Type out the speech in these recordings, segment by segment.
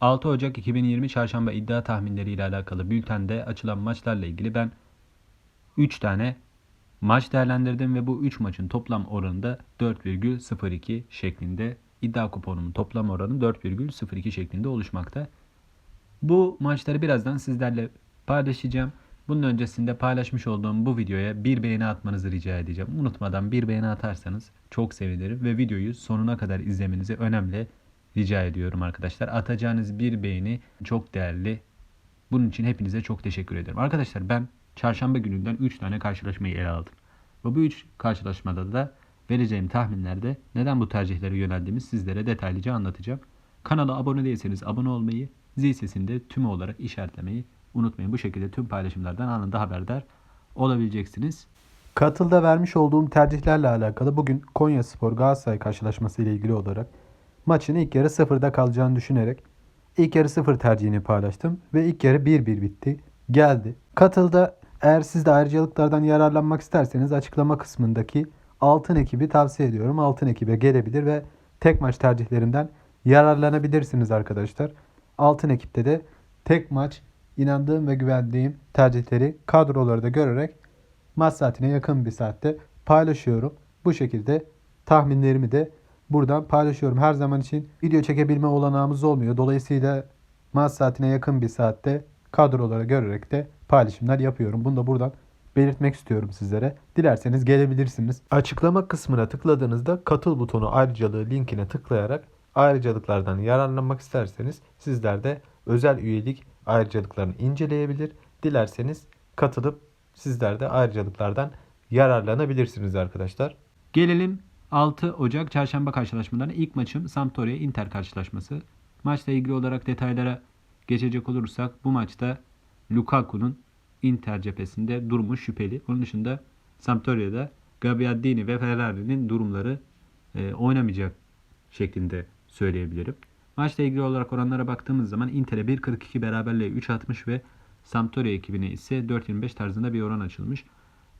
6 Ocak 2020 Çarşamba iddia tahminleri ile alakalı bültende açılan maçlarla ilgili ben 3 tane maç değerlendirdim ve bu 3 maçın toplam oranı da 4,02 şeklinde iddia kuponumun toplam oranı 4,02 şeklinde oluşmakta. Bu maçları birazdan sizlerle paylaşacağım. Bunun öncesinde paylaşmış olduğum bu videoya bir beğeni atmanızı rica edeceğim. Unutmadan bir beğeni atarsanız çok sevinirim ve videoyu sonuna kadar izlemenizi önemli rica ediyorum arkadaşlar. Atacağınız bir beğeni çok değerli. Bunun için hepinize çok teşekkür ederim. Arkadaşlar ben çarşamba gününden 3 tane karşılaşmayı ele aldım. Ve bu 3 karşılaşmada da vereceğim tahminlerde neden bu tercihlere yöneldiğimi sizlere detaylıca anlatacağım. Kanala abone değilseniz abone olmayı, zil sesini tüm olarak işaretlemeyi unutmayın. Bu şekilde tüm paylaşımlardan anında haberdar olabileceksiniz. Katılda vermiş olduğum tercihlerle alakalı bugün Konya Spor Galatasaray karşılaşması ile ilgili olarak maçın ilk yarı sıfırda kalacağını düşünerek ilk yarı sıfır tercihini paylaştım ve ilk yarı 1-1 bitti. Geldi. Katılda eğer siz de ayrıcalıklardan yararlanmak isterseniz açıklama kısmındaki altın ekibi tavsiye ediyorum. Altın ekibe gelebilir ve tek maç tercihlerinden yararlanabilirsiniz arkadaşlar. Altın ekipte de tek maç inandığım ve güvendiğim tercihleri kadroları da görerek maç saatine yakın bir saatte paylaşıyorum. Bu şekilde tahminlerimi de buradan paylaşıyorum. Her zaman için video çekebilme olanağımız olmuyor. Dolayısıyla maç saatine yakın bir saatte kadroları görerek de paylaşımlar yapıyorum. Bunu da buradan belirtmek istiyorum sizlere. Dilerseniz gelebilirsiniz. Açıklama kısmına tıkladığınızda katıl butonu ayrıcalığı linkine tıklayarak ayrıcalıklardan yararlanmak isterseniz sizler de özel üyelik ayrıcalıklarını inceleyebilir. Dilerseniz katılıp sizler de ayrıcalıklardan yararlanabilirsiniz arkadaşlar. Gelelim 6 Ocak çarşamba karşılaşmalarına. İlk maçım Sampdoria Inter karşılaşması. Maçla ilgili olarak detaylara geçecek olursak bu maçta Lukaku'nun Inter cephesinde durumu şüpheli. Onun dışında Sampdoria'da Gabbiadini ve Ferrari'nin durumları e, oynamayacak şeklinde söyleyebilirim. Maçla ilgili olarak oranlara baktığımız zaman Inter'e 1.42 beraberliğe 3.60 ve Sampdoria ekibine ise 4.25 tarzında bir oran açılmış.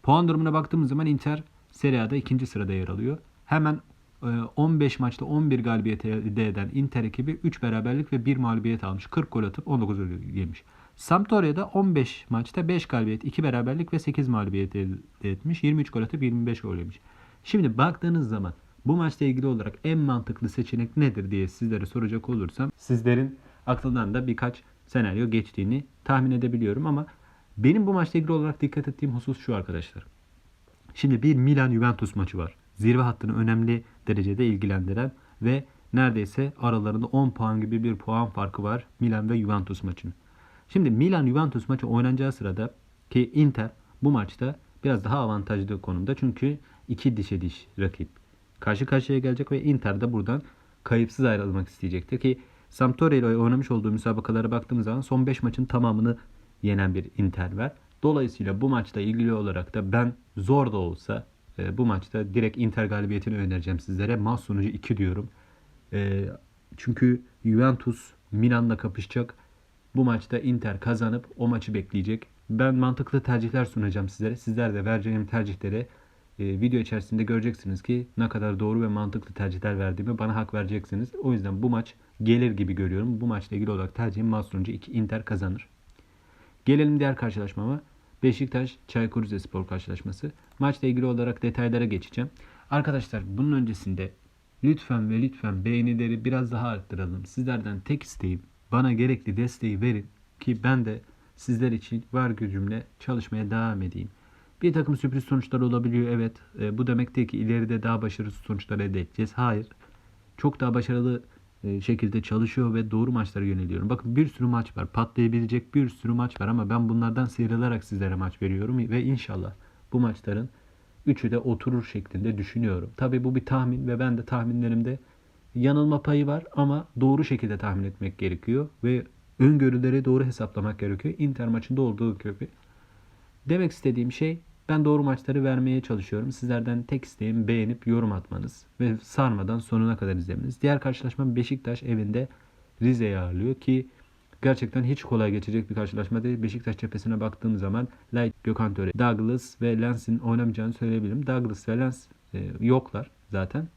Puan durumuna baktığımız zaman Inter Serie A'da ikinci sırada yer alıyor. Hemen e, 15 maçta 11 galibiyet elde eden Inter ekibi 3 beraberlik ve 1 mağlubiyet almış. 40 gol atıp 19 gol yemiş. Sampdoria'da 15 maçta 5 galibiyet, 2 beraberlik ve 8 mağlubiyet elde etmiş. 23 gol atıp 25 gol yemiş. Şimdi baktığınız zaman bu maçla ilgili olarak en mantıklı seçenek nedir diye sizlere soracak olursam sizlerin aklından da birkaç senaryo geçtiğini tahmin edebiliyorum ama benim bu maçla ilgili olarak dikkat ettiğim husus şu arkadaşlar. Şimdi bir Milan Juventus maçı var. Zirve hattını önemli derecede ilgilendiren ve neredeyse aralarında 10 puan gibi bir puan farkı var Milan ve Juventus maçının. Şimdi Milan Juventus maçı oynanacağı sırada ki Inter bu maçta biraz daha avantajlı konumda çünkü iki dişe diş rakip karşı karşıya gelecek ve Inter de buradan kayıpsız ayrılmak isteyecektir ki Sampdoria ile oynamış olduğu müsabakalara baktığımız zaman son 5 maçın tamamını yenen bir Inter var. Dolayısıyla bu maçla ilgili olarak da ben zor da olsa e, bu maçta direkt Inter galibiyetini önereceğim sizlere. Maç sonucu 2 diyorum. E, çünkü Juventus Milan'la kapışacak. Bu maçta Inter kazanıp o maçı bekleyecek. Ben mantıklı tercihler sunacağım sizlere. Sizler de vereceğim tercihleri e, video içerisinde göreceksiniz ki ne kadar doğru ve mantıklı tercihler verdiğimi bana hak vereceksiniz. O yüzden bu maç gelir gibi görüyorum. Bu maçla ilgili olarak tercihim maç sonucu 2 Inter kazanır. Gelelim diğer karşılaşmama. Beşiktaş Çaykur Rizespor karşılaşması. Maçla ilgili olarak detaylara geçeceğim. Arkadaşlar bunun öncesinde lütfen ve lütfen beğenileri biraz daha arttıralım. Sizlerden tek isteğim bana gerekli desteği verin ki ben de sizler için var gücümle çalışmaya devam edeyim. Bir takım sürpriz sonuçlar olabiliyor evet. E, bu demek değil ki ileride daha başarılı sonuçlar elde edeceğiz. Hayır. Çok daha başarılı şekilde çalışıyor ve doğru maçlara yöneliyorum. Bakın bir sürü maç var. Patlayabilecek bir sürü maç var ama ben bunlardan sıyrılarak sizlere maç veriyorum ve inşallah bu maçların üçü de oturur şeklinde düşünüyorum. Tabi bu bir tahmin ve ben de tahminlerimde yanılma payı var ama doğru şekilde tahmin etmek gerekiyor ve öngörüleri doğru hesaplamak gerekiyor. Inter maçında olduğu gibi. Demek istediğim şey ben doğru maçları vermeye çalışıyorum. Sizlerden tek isteğim beğenip yorum atmanız ve sarmadan sonuna kadar izlemeniz. Diğer karşılaşma Beşiktaş evinde Rize'yi ağırlıyor ki gerçekten hiç kolay geçecek bir karşılaşma değil. Beşiktaş cephesine baktığım zaman Light, Gökhan Töre, Douglas ve Lens'in oynamayacağını söyleyebilirim. Douglas ve Lens e, yoklar zaten.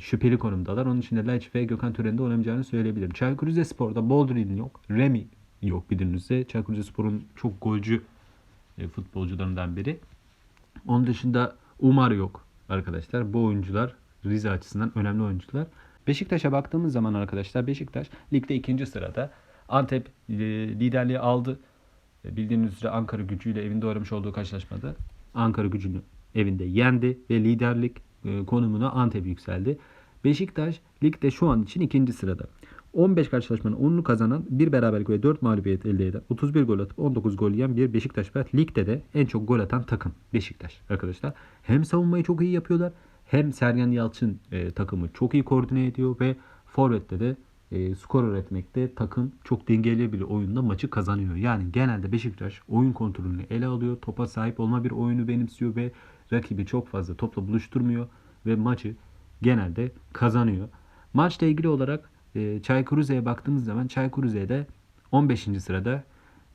şüpheli konumdalar. Onun için de Laiç ve Gökhan Tören'in de oynamayacağını söyleyebilirim. Çaykur Rizespor'da Boldrin yok. Remy yok bildiğiniz üzere. Çaykur Rizespor'un çok golcü e, futbolcularından biri. Onun dışında Umar yok arkadaşlar. Bu oyuncular Rize açısından önemli oyuncular. Beşiktaş'a baktığımız zaman arkadaşlar Beşiktaş ligde ikinci sırada. Antep e, liderliği aldı. E, Bildiğiniz üzere Ankara gücüyle evinde oynamış olduğu karşılaşmada Ankara gücünü evinde yendi ve liderlik e, konumuna Antep yükseldi. Beşiktaş ligde şu an için ikinci sırada. 15 karşılaşmanın 10'unu kazanan, bir beraberlik ve 4 mağlubiyet elde eden, 31 gol atıp 19 gol yiyen bir Beşiktaş var. Ligde de en çok gol atan takım Beşiktaş arkadaşlar. Hem savunmayı çok iyi yapıyorlar hem Sergen Yalçın e, takımı çok iyi koordine ediyor ve Forvet'te de e, skor üretmekte takım çok dengeli bir oyunda maçı kazanıyor. Yani genelde Beşiktaş oyun kontrolünü ele alıyor. Topa sahip olma bir oyunu benimsiyor ve rakibi çok fazla topla buluşturmuyor ve maçı genelde kazanıyor. Maçla ilgili olarak e, Çaykur Rize'ye baktığımız zaman Çaykur Rize'de 15. sırada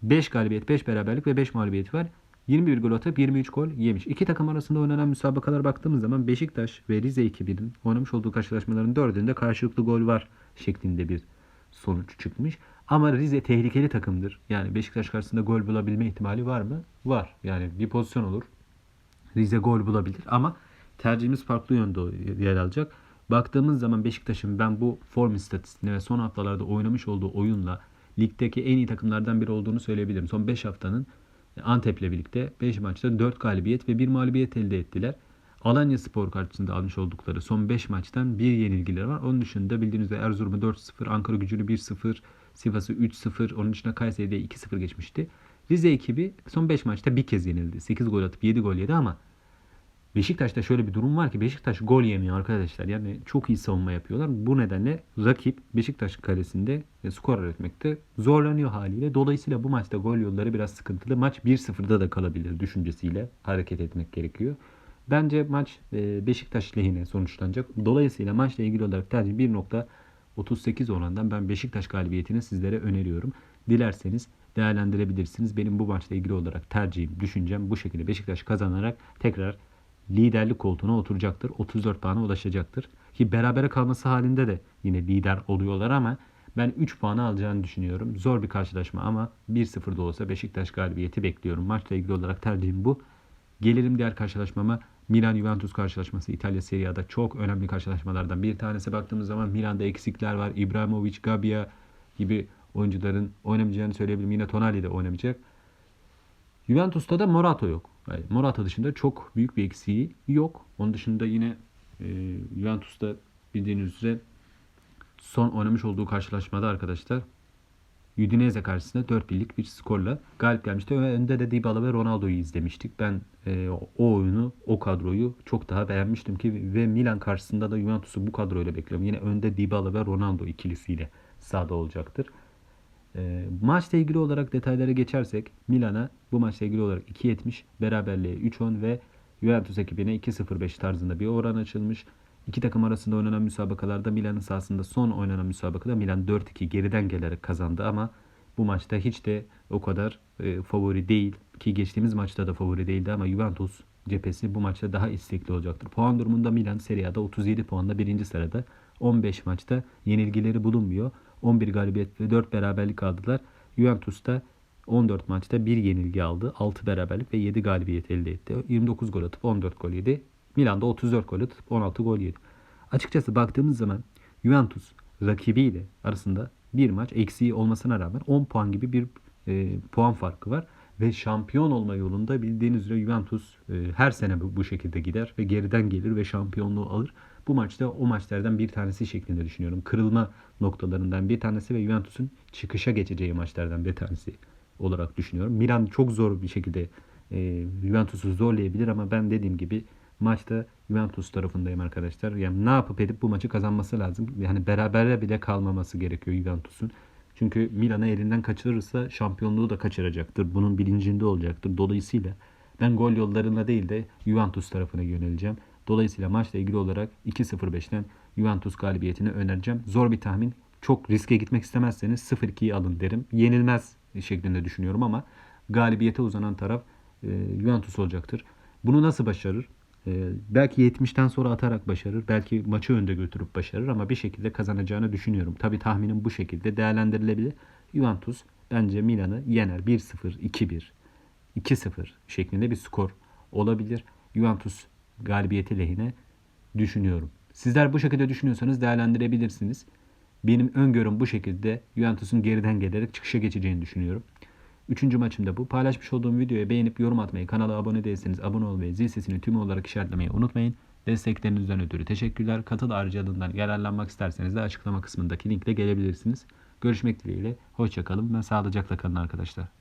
5 galibiyet, 5 beraberlik ve 5 mağlubiyet var. 21 gol atıp 23 gol yemiş. İki takım arasında oynanan müsabakalara baktığımız zaman Beşiktaş ve Rize ekibinin oynamış olduğu karşılaşmaların dördünde karşılıklı gol var şeklinde bir sonuç çıkmış. Ama Rize tehlikeli takımdır. Yani Beşiktaş karşısında gol bulabilme ihtimali var mı? Var. Yani bir pozisyon olur. Rize gol bulabilir ama tercihimiz farklı yönde yer alacak. Baktığımız zaman Beşiktaş'ın ben bu form istatistiğine ve son haftalarda oynamış olduğu oyunla ligdeki en iyi takımlardan biri olduğunu söyleyebilirim. Son 5 haftanın Antep'le birlikte 5 maçta 4 galibiyet ve 1 mağlubiyet elde ettiler. Alanya Spor karşısında almış oldukları son 5 maçtan bir yenilgileri var. Onun dışında bildiğiniz üzere Erzurum'u 4-0, Ankara gücünü 1-0, Sivas'ı 3-0, onun dışında Kayseri'de 2-0 geçmişti. Rize ekibi son 5 maçta bir kez yenildi. 8 gol atıp 7 gol yedi ama Beşiktaş'ta şöyle bir durum var ki Beşiktaş gol yemiyor arkadaşlar. Yani çok iyi savunma yapıyorlar. Bu nedenle rakip Beşiktaş kalesinde e, skor üretmekte zorlanıyor haliyle. Dolayısıyla bu maçta gol yolları biraz sıkıntılı. Maç 1-0'da da kalabilir düşüncesiyle hareket etmek gerekiyor. Bence maç e, Beşiktaş lehine sonuçlanacak. Dolayısıyla maçla ilgili olarak tercih 1.38 oranından ben Beşiktaş galibiyetini sizlere öneriyorum. Dilerseniz değerlendirebilirsiniz. Benim bu maçla ilgili olarak tercihim, düşüncem bu şekilde Beşiktaş kazanarak tekrar liderlik koltuğuna oturacaktır. 34 puana ulaşacaktır. Ki berabere kalması halinde de yine lider oluyorlar ama ben 3 puanı alacağını düşünüyorum. Zor bir karşılaşma ama 1-0 da olsa Beşiktaş galibiyeti bekliyorum. Maçla ilgili olarak tercihim bu. Gelelim diğer karşılaşmama. Milan-Juventus karşılaşması İtalya Serie A'da çok önemli karşılaşmalardan bir tanesi. Baktığımız zaman Milan'da eksikler var. Ibrahimovic, Gabbia gibi oyuncuların oynamayacağını söyleyebilirim. Yine Tonali de oynamayacak. Juventus'ta da Morata yok. Yani Morata dışında çok büyük bir eksiği yok. Onun dışında yine e, Juventus'ta bildiğiniz üzere son oynamış olduğu karşılaşmada arkadaşlar Udinese karşısında 4 birlik bir skorla galip gelmişti. Önde de Dybala ve Ronaldo'yu izlemiştik. Ben e, o oyunu, o kadroyu çok daha beğenmiştim ki ve Milan karşısında da Juventus'u bu kadroyla bekliyorum. Yine önde Dybala ve Ronaldo ikilisiyle sahada olacaktır. E, maçla ilgili olarak detaylara geçersek Milan'a bu maçla ilgili olarak 2.70 beraberliğe 3.10 ve Juventus ekibine 2.05 tarzında bir oran açılmış. İki takım arasında oynanan müsabakalarda Milan'ın sahasında son oynanan müsabakada Milan 4-2 geriden gelerek kazandı ama bu maçta hiç de o kadar e, favori değil ki geçtiğimiz maçta da favori değildi ama Juventus cephesi bu maçta daha istekli olacaktır. Puan durumunda Milan Serie A'da 37 puanla birinci sırada 15 maçta yenilgileri bulunmuyor. 11 galibiyet ve 4 beraberlik aldılar. Juventus'ta 14 maçta 1 yenilgi aldı. 6 beraberlik ve 7 galibiyet elde etti. 29 gol atıp 14 gol yedi. Milan'da 34 gol atıp 16 gol yedi. Açıkçası baktığımız zaman Juventus rakibiyle arasında bir maç eksiği olmasına rağmen 10 puan gibi bir e, puan farkı var. Ve şampiyon olma yolunda bildiğiniz üzere Juventus e, her sene bu, bu şekilde gider ve geriden gelir ve şampiyonluğu alır. Bu maçta o maçlardan bir tanesi şeklinde düşünüyorum. Kırılma noktalarından bir tanesi ve Juventus'un çıkışa geçeceği maçlardan bir tanesi olarak düşünüyorum. Milan çok zor bir şekilde e, Juventus'u zorlayabilir ama ben dediğim gibi maçta Juventus tarafındayım arkadaşlar. Yani ne yapıp edip bu maçı kazanması lazım. Yani berabere bile kalmaması gerekiyor Juventus'un. Çünkü Milan'ı elinden kaçırırsa şampiyonluğu da kaçıracaktır. Bunun bilincinde olacaktır. Dolayısıyla ben gol yollarına değil de Juventus tarafına yöneleceğim. Dolayısıyla maçla ilgili olarak 2-0-5'ten Juventus galibiyetini önereceğim. Zor bir tahmin. Çok riske gitmek istemezseniz 0-2'yi alın derim. Yenilmez şeklinde düşünüyorum ama galibiyete uzanan taraf e, Juventus olacaktır. Bunu nasıl başarır? Ee, belki 70'ten sonra atarak başarır. Belki maçı önde götürüp başarır ama bir şekilde kazanacağını düşünüyorum. Tabii tahminim bu şekilde değerlendirilebilir. Juventus bence Milan'ı yener. 1-0, 2-1, 2-0 şeklinde bir skor olabilir. Juventus galibiyeti lehine düşünüyorum. Sizler bu şekilde düşünüyorsanız değerlendirebilirsiniz. Benim öngörüm bu şekilde Juventus'un geriden gelerek çıkışa geçeceğini düşünüyorum. Üçüncü maçımda bu. Paylaşmış olduğum videoya beğenip yorum atmayı, kanala abone değilseniz abone olmayı, zil sesini tüm olarak işaretlemeyi unutmayın. Desteklerinizden ötürü teşekkürler. Katıl harcalığından yararlanmak isterseniz de açıklama kısmındaki linkle gelebilirsiniz. Görüşmek dileğiyle. Hoşçakalın ve sağlıcakla kalın arkadaşlar.